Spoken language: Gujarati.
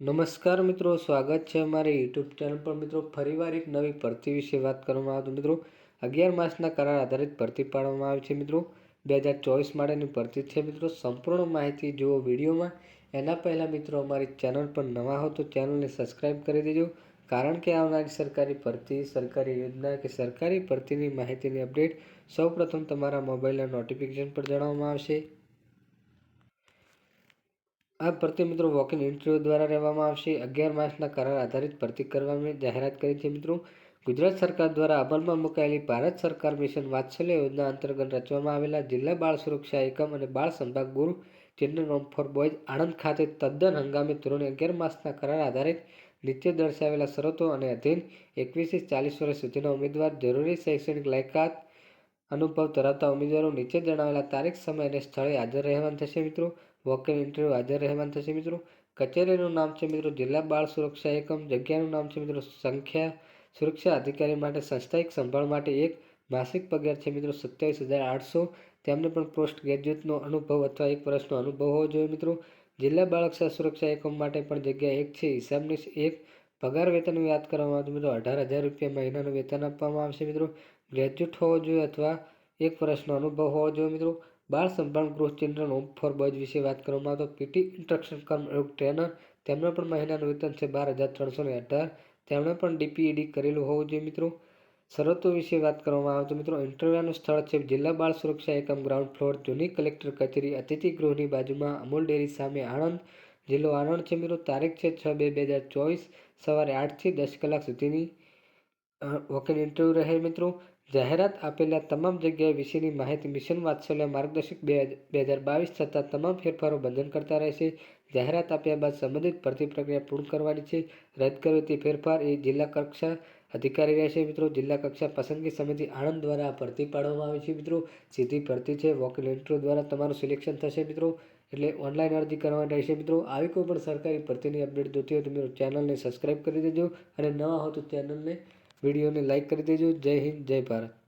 નમસ્કાર મિત્રો, સ્વાગત છે અમારી યુટ્યુબ ચેનલ પર. મિત્રો, ફરીવાર એક નવી ભરતી વિશે વાત કરવામાં આવતું મિત્રો, અગિયાર માસના કરાર આધારિત ભરતી પાડવામાં આવે છે મિત્રો. બે હજાર ચોવીસ માટેની ભરતી છે મિત્રો. સંપૂર્ણ માહિતી જુઓ વિડીયોમાં. એના પહેલાં મિત્રો, અમારી ચેનલ પર નવા હો તો ચેનલને સબસ્ક્રાઈબ કરી દેજો. કારણ કે આવનારી સરકારી ભરતી, સરકારી યોજના કે સરકારી ભરતીની માહિતીની અપડેટ સૌપ્રથમ તમારા મોબાઈલના નોટિફિકેશન પર જણાવવામાં આવશે. આ ભરતી મિત્રો વોક ઇન ઇન્ટરવ્યૂ દ્વારા રહેવામાં આવશે. અગિયાર માસના કરાર આધારિત ભરતી કરવાની જાહેરાત કરી છે મિત્રો. ગુજરાત સરકાર દ્વારા અમલમાં મુકાયેલી ભારત સરકાર મિશન વાત્સલ્ય યોજના અંતર્ગત રચવામાં આવેલા જિલ્લા બાળ સુરક્ષા એકમ અને બાળ સંભાગ ગુરુ children home for boys Anand ખાતે તદ્દન હંગામી ધોરણે અગિયાર માસના કરાર આધારિત નીચે દર્શાવેલા શરતો અને અધીન એકવીસથી ચાલીસ વર્ષ સુધીના ઉમેદવાર જરૂરી શૈક્ષણિક લાયકાત અનુભવ ધરાવતા ઉમેદવારો નીચે જણાવેલા તારીખ, સમય અને સ્થળે હાજર રહેવાનું થશે મિત્રો. વોક ઇન ઇન્ટરવ્યૂ હાજર રહેવાનું થશે મિત્રો. કચેરીનું નામ છે મિત્રો જિલ્લા બાળ સુરક્ષા એકમ. જગ્યાનું નામ છે મિત્રો સંખ્યા સુરક્ષા અધિકારી માટે સંસ્થાયિક સંભાળ માટે એક માસિક પગાર છે મિત્રો સત્યાવીસ હજાર આઠસો. તેમને પણ પોસ્ટ ગ્રેજ્યુએટનો અનુભવ અથવા એક વર્ષનો અનુભવ હોવો જોઈએ મિત્રો. જિલ્લા બાળક સુરક્ષા એકમ માટે પણ જગ્યા એક છે. હિસાબની એક પગાર વેતનની વાત કરવામાં આવે મિત્રો અઢાર હજાર રૂપિયા મહિનાનું વેતન આપવામાં આવશે મિત્રો. ગ્રેજ્યુએટ હોવો જોઈએ અથવા એક વર્ષનો અનુભવ હોવો જોઈએ મિત્રો. બાળ સંભાળ ગૃહ ચિલ્ડ્રન હોમ ફોર બોયઝ વિશે વાત કરવામાં તો પીટી ઇન્સ્ટ્રક્શન કમ ટ્રેનર તેમણે પણ મહિનાનું વેતન છે બાર હજાર ત્રણસો ને અઢાર. તેમણે પણ ડીપીઈડી કરેલું હોવું જોઈએ મિત્રો. શરતો વિશે વાત કરવામાં આવે તો મિત્રો ઇન્ટરવ્યુનું સ્થળ છે જિલ્લા બાળ સુરક્ષા એકમ ગ્રાઉન્ડ ફ્લોર જૂની કલેક્ટર કચેરી, અતિથિ ગૃહની બાજુમાં અમૂલ ડેરી સામે આણંદ. જિલ્લો આણંદ છે મિત્રો, તારીખ છે છ બે બે હજાર ચોવીસ, સવારે આઠથી દસ કલાક સુધીની વોકિંગ ઇન્ટરવ્યૂ રહે મિત્રો. જાહેરાત આપેલા તમામ જગ્યાએ વિશેની માહિતી મિશન વાત્સલ્ય માર્ગદર્શક બે બે હજાર બાવીસ થતાં તમામ ફેરફારો બંધન કરતા રહેશે. જાહેરાત આપ્યા બાદ સંબંધિત ભરતી પ્રક્રિયા પૂર્ણ કરવાની છે. રદ કરવી તે ફેરફાર એ જિલ્લા કક્ષા અધિકારી રહેશે મિત્રો. જિલ્લા કક્ષા પસંદગી સમિતિ આણંદ દ્વારા ભરતી પાડવામાં આવે છે મિત્રો. સીધી ભરતી છે. વોક ઇન ઇન્ટરવ્યૂ દ્વારા તમારું સિલેક્શન થશે મિત્રો. એટલે ઓનલાઈન અરજી કરવાની રહેશે મિત્રો. આવી કોઈ પણ સરકારી ભરતીની અપડેટ જોતી હોય તો મિત્રો ચેનલને સબસ્ક્રાઈબ કરી દેજો. અને નવા હો તો ચેનલને વિડીયોને લાઇક કરી દેજો. જય હિન્દ જય ભારત.